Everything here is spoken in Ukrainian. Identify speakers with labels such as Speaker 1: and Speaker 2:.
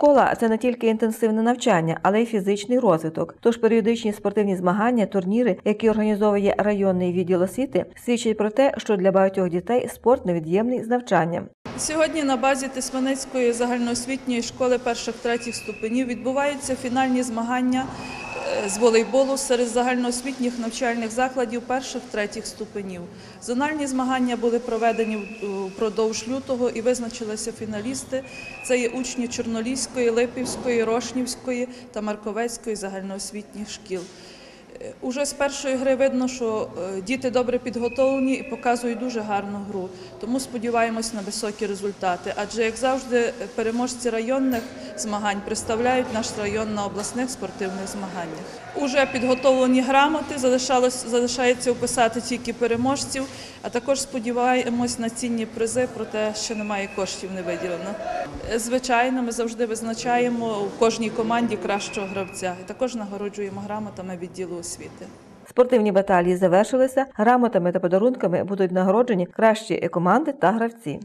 Speaker 1: Школа це не тільки інтенсивне навчання, але й фізичний розвиток. Тож періодичні спортивні змагання, турніри, які організовує районний відділ освіти, свідчать про те, що для багатьох дітей спорт невід'ємний з навчанням.
Speaker 2: Сьогодні на базі Тисманецької загальноосвітньої школи перших-третіх ступенів відбуваються фінальні змагання з волейболу серед загальноосвітніх навчальних закладів перших-третіх ступенів. Зональні змагання були проведені впродовж лютого і визначилися фіналісти. Це є учні Чорноліської, Липівської, Рошнівської та Марковецької загальноосвітніх шкіл. Е, Уже з першої гри видно, що е, діти добре підготовлені і показують дуже гарну гру. Тому сподіваємось на високі результати. Адже, як завжди, переможці районних змагань представляють наш район на обласних спортивних змаганнях. Уже підготовлені грамоти, залишається вписати тільки переможців, а також сподіваємось на цінні призи, проте ще немає коштів не виділено. Е, Звичайно, ми завжди визначаємо у кожній команді кращого гравця також нагороджуємо грамотами відділу освіти.
Speaker 1: Спортивні баталії завершилися. Грамотами та подарунками будуть нагороджені кращі команди та гравці.